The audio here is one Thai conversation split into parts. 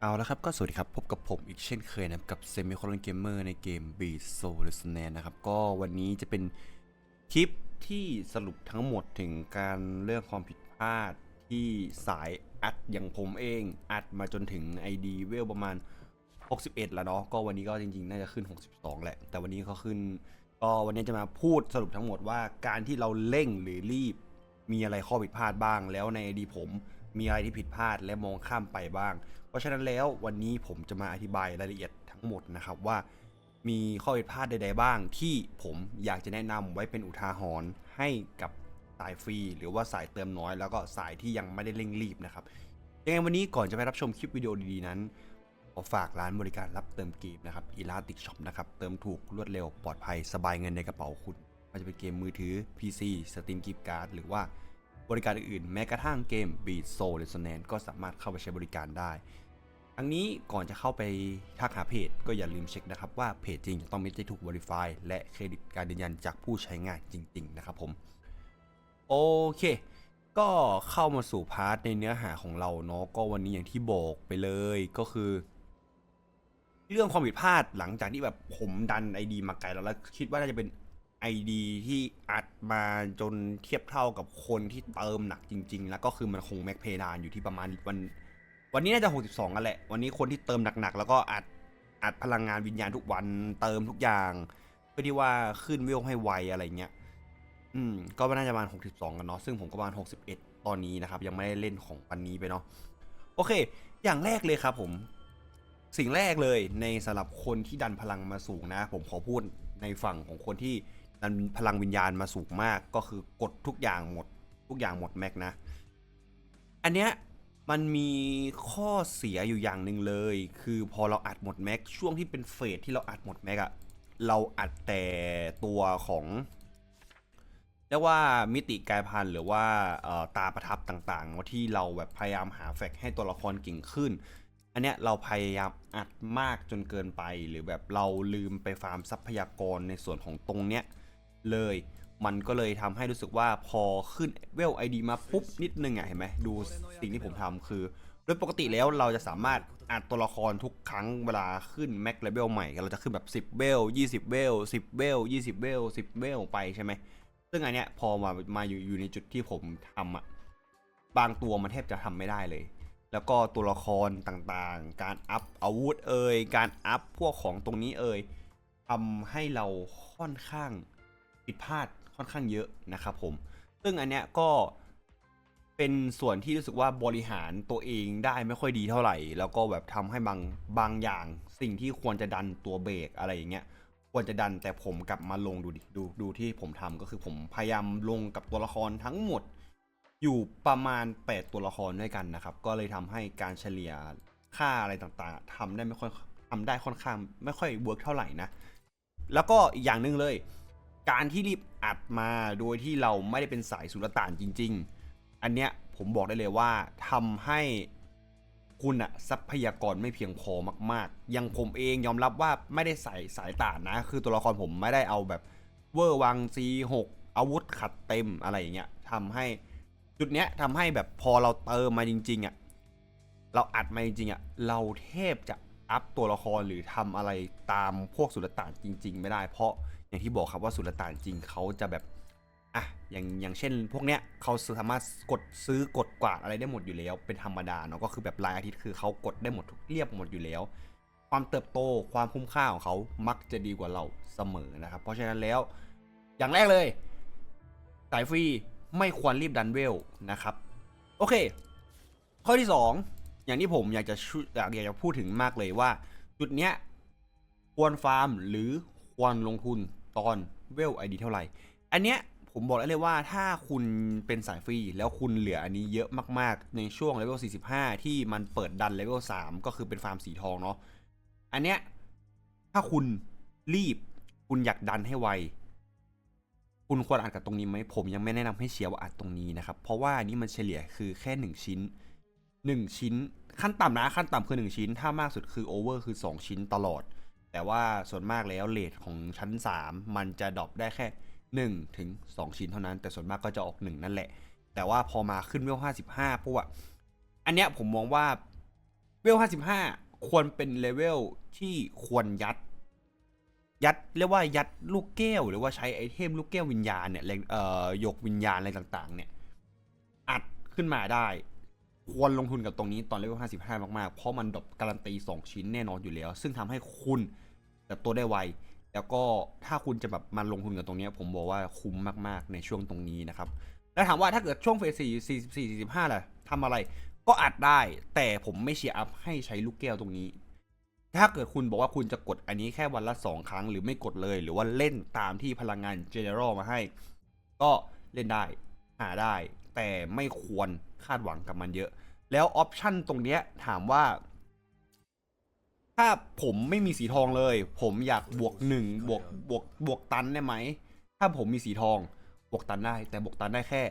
เอาละครับก็สวัสดีครับ พบกับผมอีกเช่นเคยนะครับ กับ Semi c o l o n Gamer ในเกม Beat Soul r e s o n นะครับ ก็วันนี้จะเป็นคลิปที่สรุปทั้งหมดถึงการเรื่องความผิดพลาดที่สายอัดอย่างผมเอง อัดมาจนถึง ID เวลประมาณ 61 แล้วเนาะก็วันนี้ก็จริงๆ น่าจะขึ้น 62 แหละ แต่วันนี้เขาขึ้นก็วันนี้จะมาพูดสรุปทั้งหมดว่าการที่เราเร่งหรือรีบมีอะไรข้อผิดพลาดบ้างแล้วใน ID ผม มีอะไรที่ผิดพลาดและมองข้ามไปบ้าง เพราะฉะนั้นแล้ววันนี้ผมจะมาอธิบายรายละเอียดทั้งหมดนะครับว่า มีข้อผิดพลาดใด ๆ บ้าง ที่ผมอยากจะแนะนำไว้เป็นอุทาหรณ์ให้กับสายฟรี หรือว่าสายเติมน้อย แล้วก็สายที่ยังไม่ได้เร่งรีบนะครับยังไงวันนี้ก่อนจะไปรับชมคลิปวิดีโอดีๆนั้นขอฝากร้านบริการรับเติมเกมนะครับ e l a s t i c Shop นะครับ เติมถูกรวดเร็วปลอดภัยสบายเงินในกระเป๋าคุณไมันจะเป็นเกมมือถือ PC Steam Gift Card หรือว่า บริการอื่นๆ แม้กระทั่งเกม Beat Soul Resonance ก็สามารถเข้าไปใช้บริการได้ทั้งนี้ก่อนจะเข้าไปทักหาเพจ ก็อย่าลืมเช็คนะครับว่าเพจจริงจะต้องมีได้ถูก Verify และเครดิตการยืนยันจากผู้ใช้งานจริง ๆ นะครับผมโอเค ก็เข้ามาสู่พาร์ทในเนื้อหาของเราเนาะก็วันนี้อย่างที่บอกไปเลยก็คือ เรื่องความผิดพลาดหลังจากที่แบบผมดัน ID มาไกลแล้วแล้วคิดว่าน่าจะเป็น ID ที่อัดมาจนเทียบเท่ากับคนที่เติมหนักจริง ๆ แล้วก็คือมันคงแม็กเพดานอยู่ที่ประมาณวัน วันนี้น่าจะ 62กันแหละ วันนี้คนที่เติมหนักๆแล้วก็อัดอัดพลังงานวิญญาณทุกวันเติมทุกอย่าง เพื่อที่ว่าขึ้นเวลให้ไวอะไรเงี้ย อืม ก็น่าจะประมาณ 62 กันเนาะ ซึ่งผมก็ประมาณ 61 ตอนนี้นะครับ ยังไม่ได้เล่นของปันนี้ไปเนาะ โอเค อย่างแรกเลยครับผม สิ่งแรกเลยในสำหรับคนที่ดันพลังมาสูงนะ ผมขอพูดในฝั่งของคนที่ ดันพลังวิญญาณมาสูงมากก็คือกดทุกอย่างหมด ทุกอย่างหมดแม็กนะ อันเนี้ยมันมีข้อเสียอยู่อย่างหนึ่งเลย คือพอเราอัดหมดแม็กช่วงที่เป็นเฟสที่เราอัดหมดแม็กอะเราอัดแต่ตัวของเรียกว่ามิติกายพันธุ์หรือว่าตาประทับต่างๆว่าที่เราแบบพยายามหาแฟกต์ให้ตัวละครเก่งขึ้น อันเนี้ยเราพยายามอัดมากจนเกินไป หรือแบบเราลืมไปฟาร์มทรัพยากรในส่วนของตรงเนี้ย เลย มันก็เลยทำให้รู้สึกว่าพอขึ้นเวลไอดีมาปุ๊บนิดนึงอะเห็นไหมดูสิ่งที่ผมทำคือ โดยปกติแล้วเราจะสามารถอัดตัวละครทุกครั้งเวลาขึ้นแม็กเลเวลใหม่เราจะขึ้นแบบ 10เวล20เวล10เวล20เวล10เวลไปใช่ไหมซึ่งอันเนี้ยพอมามาอยู่อยู่ในจุดที่ผมทำอะบางตัวมันแทบจะทำไม่ได้เลย แล้วก็ตัวละครต่างๆ การอัพอาวุธเอ่ย การอัพพวกของตรงนี้เอ่ยทำให้เราค่อนข้าง ผิดพลาดค่อนข้างเยอะนะครับผม ซึ่งอันเนี้ยก็เป็นส่วนที่รู้สึกว่าบริหารตัวเองได้ไม่ค่อยดีเท่าไหร่ แล้วก็แบบทำให้บางบางอย่างสิ่งที่ควรจะดันตัวเบรกอะไรอย่างเงี้ยควรจะดันแต่ผมกลับมาลงดูดิดูดูที่ผมทำก็คือผมพยายามลงกับตัวละครทั้งหมด อยู่ประมาณ 8 ตัวละครด้วยกันนะครับ ก็เลยทำให้การเฉลี่ยค่าอะไรต่างๆทำได้ไม่ค่อยทำได้ค่อนข้าง ไม่ค่อยเวิร์กเท่าไหร่นะ แล้วก็อีกอย่างหนึ่งเลย การที่รีบอัดมาโดยที่เราไม่ได้เป็นสายสุลต่านจริง ๆ อันเนี้ยผมบอกได้เลยว่าทำให้คุณอะทรัพยากรไม่เพียงพอมากๆ อย่างผมเองยอมรับว่าไม่ได้ใส่สายต่านนะ คือตัวละครผมไม่ได้เอาแบบเวอร์วัง C6 อาวุธขัดเต็มอะไรอย่างเงี้ยทำให้จุดเนี้ยทำให้แบบพอเราเติมมาจริงๆอะเราอัดมาจริงๆอะเราเทพจะ อัพตัวละครหรือทำอะไรตามพวกสุลต่านจริง ๆ ไม่ได้ เพราะอย่างที่บอกครับว่าสุลต่านจริงเขาจะแบบอะอย่างอย่างเช่น พวกเนี้ยเขาสามารถกดซื้อกดกวาดอะไรได้หมดอยู่แล้ว เป็นธรรมดาเนาะก็คือแบบรายอาทิตย์คือเขากดได้หมดทุกเรียบหมดอยู่แล้ว ความเติบโตความคุ้มค่าของเขามักจะดีกว่าเราเสมอนะครับ เพราะฉะนั้นแล้วอย่างแรกเลยสายฟรีไม่ควรรีบดันเวลนะครับ โอเค ข้อที่ 2 อย่างที่ผมอยากจะอยากอยากจะพูดถึงมากเลยว่า จุดเนี้ยควรฟาร์มหรือควรลงทุนตอนเวลไอดีเท่าไหร่ อันเนี้ยผมบอกได้เลยว่าถ้าคุณเป็นสายฟรีแล้วคุณเหลืออันนี้เยอะมากๆ ในช่วงเลเวล45 ที่มันเปิดดันเลเวล3ก็คือเป็นฟาร์มสีทองเนาะอันเนี้ยถ้าคุณรีบคุณอยากดันให้ไวคุณควรอัดกับตรงนี้ไหมผมยังไม่แนะนำให้เชียร์ว่าอัดตรงนี้นะครับ เพราะว่าอันนี้มันเฉลี่ยคือแค่ 1 ชิ้น 1 ชิ้น ขั้นต่ำนะขั้นต่ำคือ 1 ชิ้น ถ้ามากสุดคือโอเวอร์คือ 2 ชิ้นตลอด แต่ว่าส่วนมากแล้วเลทของชั้น 3 มันจะดรอปได้แค่1ถึง2ชิ้นเท่านั้น แต่ส่วนมากก็จะออก 1 นั่นแหละ แต่ว่าพอมาขึ้นเวล55ปุ๊บอะอันเนี้ยผมมองว่าเวล55 ควรเป็นเลเวลที่ควรยัด ยัดเรียกว่ายัดลูกแก้ว หรือว่าใช้ไอเทมลูกแก้ววิญญาณเนี่ยเอ่อยกวิญญาณอะไรต่าง ๆ เนี่ย อัดขึ้นมาได้ ควรลงทุนกับตรงนี้ตอนเลเวล55 มากๆ เพราะมันดรอปการันตี 2 ชิ้นแน่นอนอยู่แล้ว ซึ่งทำให้คุณเติบโตได้ไว แล้วก็ถ้าคุณจะแบบมาลงทุนกับตรงนี้ ผมบอกว่าคุ้มมากๆ ในช่วงตรงนี้นะครับ แล้วถามว่าถ้าเกิดช่วงเฟส4 44 45ล่ะทำอะไรก็อัดได้ แต่ผมไม่เชียร์อัพให้ใช้ลูกแก้วตรงนี้ ถ้าเกิดคุณบอกว่าคุณจะกดอันนี้แค่วันละ 2 ครั้งหรือไม่กดเลย หรือว่าเล่นตามที่พลังงาน General มาให้ ก็เล่นได้หาได้ แต่ไม่ควรคาดหวังกับมันเยอะ แล้วออปชันตรงเนี้ยถามว่า ถ้าผมไม่มีสีทองเลย ผมอยากบวกหนึ่งบวกบวกบวกตันได้ไหม ถ้าผมมีสีทอง บวกตันได้ แต่บวกตันได้แค่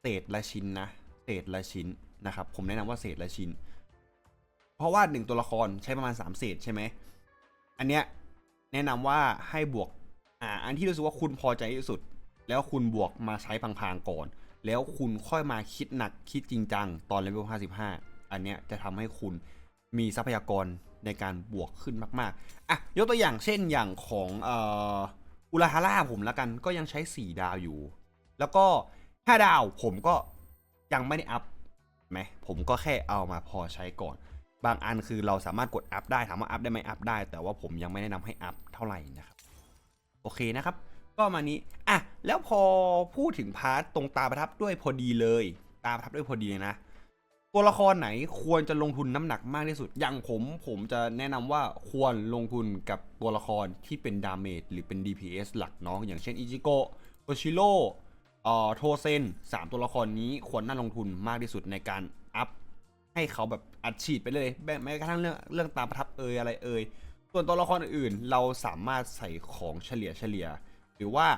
เศษละชิ้นนะเศษละชิ้นนะครับ ผมแนะนำว่าเศษละชิ้น เพราะว่าหนึ่งตัวละครใช้ประมาณ 3 เศษใช่ไหมอันเนี้ยแนะนำว่าให้บวกอ่าอันที่รู้สึกว่าคุณพอใจที่สุด แล้วคุณบวกมาใช้พังๆก่อน แล้วคุณค่อยมาคิดหนักคิดจริงจังตอนเลเวล55 อันเนี้ยจะทำให้คุณมีทรัพยากรในการบวกขึ้นมาก ๆ อะ ยกตัวอย่างเช่นอย่างของอ,อุลาฮาร่าผมละกันก็ยังใช้ 4 ดาวอยู่ แล้วก็ 5 ดาวผมก็ยังไม่ได้อัพไหมผมก็แค่เอามาพอใช้ก่อน บางอันคือเราสามารถกดอัพได้ถามว่าอัพได้ไหมอัพได้ แต่ว่าผมยังไม่แนะนำให้อัพเท่าไหร่นะครับ โอเคนะครับ ก็มานี้อะแล้วพอพูดถึงพาร์ทตรงตาประทับด้วยพอดีเลย ตาประทับด้วยพอดีเลยนะ ตัวละครไหนควรจะลงทุนน้ำหนักมากที่สุด อย่างผมผมจะแนะนำว่าควรลงทุนกับตัวละครที่เป็นดาเมจหรือเป็น DPS หลักเนาะอย่างเช่นอิจิโกะโอชิโร่อ่อโทเซนสามตัวละครนี้ควรน่าลงทุนมากที่สุดในการอัพให้เขาแบบอัดฉีดไปเลยแม้กระทั่งเรื่องเรื่องตาประทับเอยอะไรเอยส่วนตัวละครอื่นเราสามารถใส่ของเฉลี่ยเฉลี่ย หรือว่า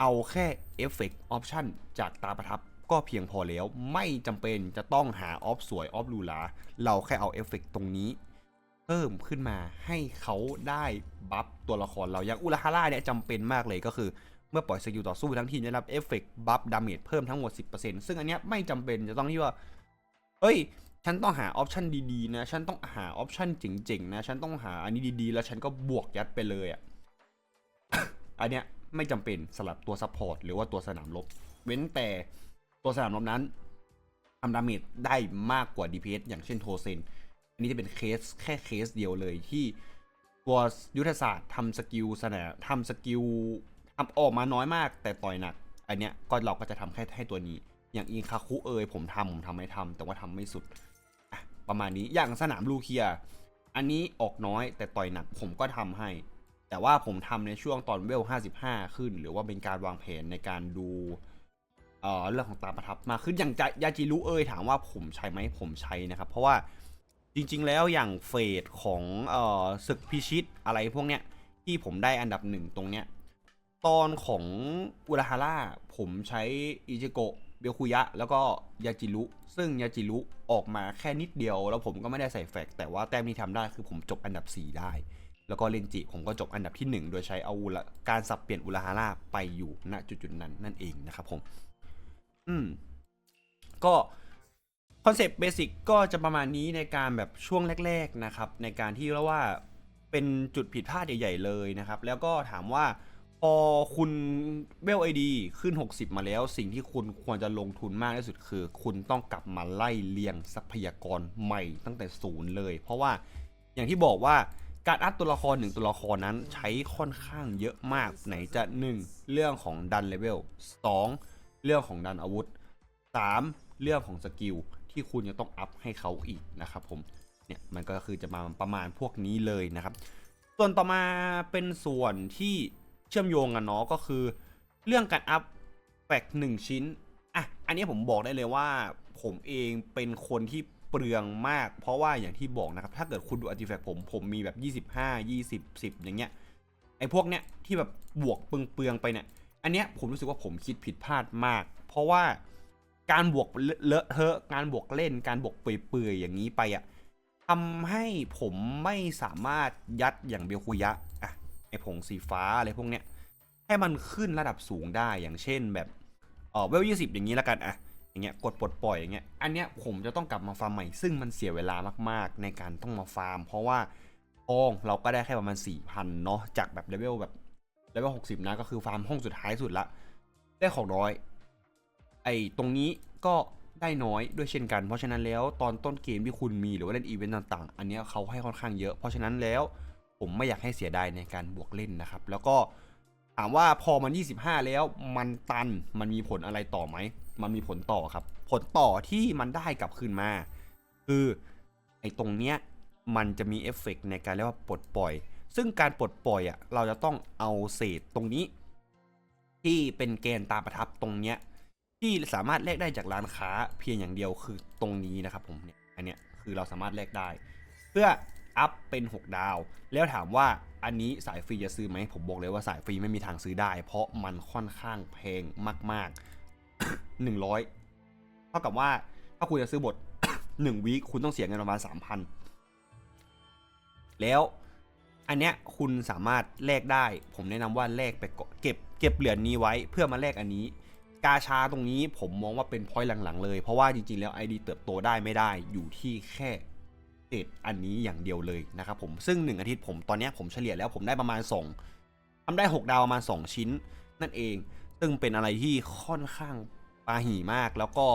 เอาแค่เอฟเฟกต์ออปชันจากตาประทับก็เพียงพอแล้ว ไม่จำเป็นจะต้องหาออฟสวยออฟลูลาเราแค่เอาเอฟเฟกต์ตรงนี้ เพิ่มขึ้นมาให้เขาได้บัฟตัวละครเราอย่างอุลาฮาร่าเนี่ยจำเป็นมากเลยก็คือเมื่อปล่อยสกิลต่อสู้ทั้งทีมได้รับเอฟเฟกต์บัฟดาเมจเพิ่มทั้งหมด 10%ซึ่งอันเนี้ยไม่จำเป็นจะต้องที่ว่าเอ้ย ฉันต้องหาออปชันดีๆนะ ฉันต้องหาออปชันเจ๋งๆนะ ฉันต้องหาอันนี้ดีๆ แล้วฉันก็บวกยัดไปเลยอะ่ะ อันเนี้ย ไม่จำเป็นสำหรับตัวซัพพอร์ตหรือว่าตัวสนามรบเว้นแต่ตัวสนามรบนั้นทำดาเมจได้มากกว่า DPS อย่างเช่นโทเซนอันนี้จะเป็นเคสแค่เคสเดียวเลยที่ตัวยุทธศาสตร์ทำสกิลสนามทำสกิลทำออกมาน้อยมาก แต่ต่อยหนัก อันเนี้ยก็เราก็จะทำแค่ให้ตัวนี้ อย่างอินคาคุเอยผมทำผมทำไม่ทำแต่ว่าทำไม่สุดประมาณนี้อย่างสนามลูเคีย อันนี้ออกน้อยแต่ต่อยหนักผมก็ทำให้ แต่ว่าผมทำในช่วงตอนเวล 55 ขึ้น หรือว่าเป็นการวางแผนในการดูเอ่อเรื่องของตาประทับมาขึ้นอย่างยาจิรุเอยถามว่าผมใช้ไหมผมใช้นะครับ เพราะว่าจริง ๆ แล้วอย่างเฟสของเอ่อศึกพิชิตอะไรพวกเนี้ยที่ผมได้อันดับหนึ่งตรงเนี้ยตอนของอุราฮาร่าผมใช้อิจิโกะเบลคุยะ แล้วก็ยาจิรุซึ่งยาจิรุออกมาแค่นิดเดียว แล้วผมก็ไม่ได้ใส่แฟกต์แต่ว่าแต้มที่ทำได้คือผมจบอันดับ 4 ได้ แล้วก็เลนจิผมก็จบอันดับที่ 1 โดยใช้เอาการสับเปลี่ยนอุราฮาร่าไปอยู่ณจุดๆนั้นนั่นเองนะครับผม อืม ก็คอนเซปต์เบสิกก็จะประมาณนี้ในการแบบช่วงแรก ๆนะครับ ในการที่เรียกว่าเป็นจุดผิดพลาดใหญ่ ๆ เลยนะครับ แล้วก็ถามว่าพอคุณเวลไอดีขึ้น 60 มาแล้วสิ่งที่คุณควรจะลงทุนมากที่สุดคือ คุณต้องกลับมาไล่เลียงทรัพยากรใหม่ตั้งแต่ศูนย์เลย เพราะว่าอย่างที่บอกว่า การอัพตัวละครหนึ่งตัวละครนั้นใช้ค่อนข้างเยอะมากไหนจะ 1 เรื่องของดันเลเวล 2 เรื่องของดันอาวุธ 3 เรื่องของสกิลที่คุณจะต้องอัพให้เขาอีกนะครับผมเนี่ยมันก็คือจะมาประมาณพวกนี้เลยนะครับ ส่วนต่อมาเป็นส่วนที่เชื่อมโยงกันเนาะก็คือ เรื่องการอัพแฟกหนึ่งชิ้นอะอันนี้ผมบอกได้เลยว่าผมเองเป็นคนที่ เปลืองมาก เพราะว่าอย่างที่บอกนะครับ ถ้าเกิดคุณดูอาร์ติแฟกผมผมมีแบบ 25 20 10 อย่างเงี้ยไอ้พวกเนี้ยที่แบบบวกเปลืองๆไปเนี่ย อันเนี้ยผมรู้สึกว่าผมคิดผิดพลาดมาก เพราะว่าการบวกเลอะเทอะการบวกเล่นการบวกเปื่อยๆอย่างนี้ไปอะทำให้ผมไม่สามารถยัดอย่างเบลคุยะอะไอผงสีฟ้าอะไรพวกเนี้ยให้มันขึ้นระดับสูงได้อย่างเช่นแบบเออเวลยี่สิบอย่างนี้แล้วกันอะ อย่างเงี้ยกดปลดปล่อยอย่างเงี้ยอันเนี้ยผมจะต้องกลับมาฟาร์มใหม่ซึ่งมันเสียเวลามากๆ ในการต้องมาฟาร์ม เพราะว่าทองเราก็ได้แค่ประมาณ4,000เนาะจากแบบเลเวลแบบเลเวล60นะก็คือฟาร์มห้องสุดท้ายสุดละได้ของน้อย ไอ้ตรงนี้ก็ได้น้อยด้วยเช่นกัน เพราะฉะนั้นแล้วตอนต้นเกมที่คุณมีหรือว่าเล่นอีเวนต์ต่างๆ อันเนี้ยเขาให้ค่อนข้างเยอะ เพราะฉะนั้นแล้วผมไม่อยากให้เสียดายในการบวกเล่นนะครับ แล้วก็ถามว่าพอมัน 25 แล้วมันตันมันมีผลอะไรต่อไหม มันมีผลต่อครับ ผลต่อที่มันได้กลับคืนมา คือไอ้ตรงเนี้ยมันจะมีเอฟเฟกต์ในการเรียกว่าปลดปล่อย ซึ่งการปลดปล่อยอะเราจะต้องเอาเศษตรงนี้ ที่เป็นเกณฑ์ตามประทับตรงเนี้ยที่สามารถแลกได้จากร้านค้าเพียงอย่างเดียวคือตรงนี้นะครับผมเนี่ยอันเนี้ยคือเราสามารถแลกได้ เพื่ออัพเป็น 6 ดาว แล้วถามว่าอันนี้สายฟรีจะซื้อไหมผมบอกเลยว่าสายฟรีไม่มีทางซื้อได้ เพราะมันค่อนข้างแพงมาก ๆ 100 เท่ากับว่าถ้าคุณจะซื้อบท1วีคคุณต้องเสียเงินประมาณ 3,000 แล้วอันเนี้ยคุณสามารถแลกได้ ผมแนะนำว่าแลกไปเก็บเก็บเหรียญนี้ไว้เพื่อมาแลกอันนี้ กาชาตรงนี้ผมมองว่าเป็นพอยต์หลังๆเลย เพราะว่าจริงๆแล้ว ID เติบโตได้ไม่ได้อยู่ที่แค่เศษอันนี้อย่างเดียวเลยนะครับผมซึ่ง 1 อาทิตย์ผมตอนเนี้ยผมเฉลี่ยแล้วผมได้ประมาณ 2ทำได้ 6 ดาวประมาณ 2 ชิ้นนั่นเอง ซึ่งเป็นอะไรที่ค่อนข้าง ปาหีมาก แล้วก็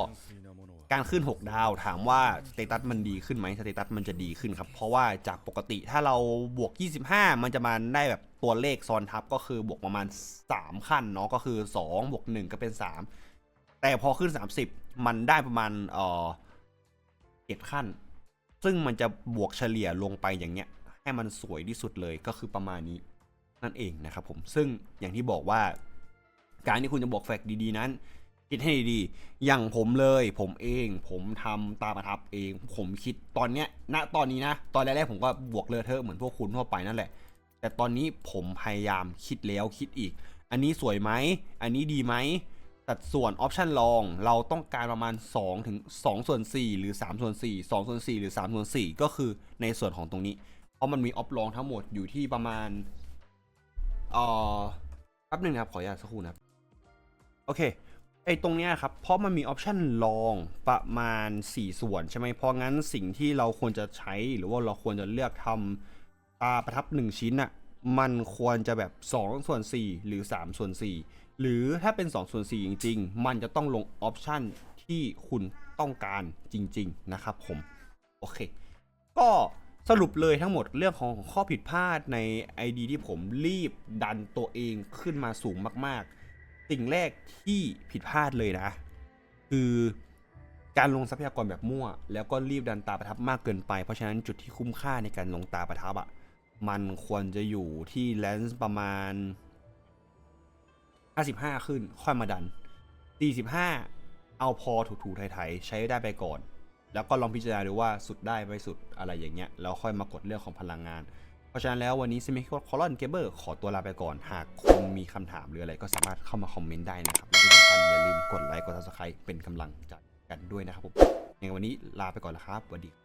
การขึ้น 6 ดาวถามว่าสเตตัสมันดีขึ้นไหมสเตตัสมันจะดีขึ้นครับ เพราะว่าจากปกติถ้าเราบวก 25 มันจะมาได้แบบตัวเลขซ้อนทับก็คือบวกประมาณ 3 ขั้นเนาะก็คือ2บวก1ก็เป็น 3 แต่พอขึ้น 30 มันได้ประมาณเออเจ็ดขั้น ซึ่งมันจะบวกเฉลี่ยลงไปอย่างเงี้ย ให้มันสวยที่สุดเลยก็คือประมาณนี้นั่นเองนะครับผมซึ่งอย่างที่บอกว่าการที่คุณจะบวกแฟกต์ดีๆนั้น คิดให้ดีๆอย่างผมเลย ผมเอง ผมทำตามประทับเอง ผมคิดตอนเนี้ยณตอนนี้นะ ตอนแรกๆผมก็บวกเลอะเทอะเหมือนพวกคุณทั่วไปนั่นแหละ แต่ตอนนี้ผมพยายามคิดแล้วคิดอีก อันนี้สวยไหม อันนี้ดีไหมสัดส่วนออปชันลองเราต้องการประมาณ2ถึง2ส่วน4หรือ3ส่วน4 2ส่วน4หรือ3ส่วน4ก็คือในส่วนของตรงนี้ เพราะมันมีออฟลองทั้งหมดอยู่ที่ประมาณเอ่อแป๊บหนึงนะครับ ขออนุญาตสักครู่นะ โอเค ไอ้ตรงเนี้ยครับ เพราะมันมีออปชันลองประมาณ 4 ส่วนใช่ไหมเพราะงั้นสิ่งที่เราควรจะใช้หรือว่าเราควรจะเลือกทำตาประทับ 1 ชิ้นอะมันควรจะแบบ 2 ส่วน 4 หรือ 3 ส่วน 4 หรือถ้าเป็น 2 ส่วน 4 จริง ๆ มันจะต้องลงออปชันที่คุณต้องการจริง ๆ นะครับผม โอเค ก็สรุปเลยทั้งหมดเรื่องของข้อผิดพลาดใน ID ที่ผมรีบดันตัวเองขึ้นมาสูงมากๆ สิ่งแรกที่ผิดพลาดเลยนะ คือการลงทรัพยากรแบบมั่ว แล้วก็รีบดันตาประทับมากเกินไป เพราะฉะนั้นจุดที่คุ้มค่าในการลงตาประทับอะ่ะมันควรจะอยู่ที่แลนส์ประมาณ 55 ขึ้น ค่อยมาดัน 45 เอาพอถูๆไทยๆ ใช้ได้ไปก่อน แล้วก็ลองพิจารณาดูว่าสุดได้ไม่สุดอะไรอย่างเงี้ย แล้วค่อยมากดเรื่องของพลังงาน เพราะฉะนั้นแล้ววันนี้ซิมิคอลอนเกเบอร์ขอตัวลาไปก่อน หากคุณมีคำถามหรืออะไรก็สามารถเข้ามาคอมเมนต์ได้นะครับและที่สำคัญอย่าลืมกดไลค์กดซับสไครป์เป็นกำลังใจกันด้วยนะครับผมยังไงวันนี้ลาไปก่อนแล้วครับสวัสดี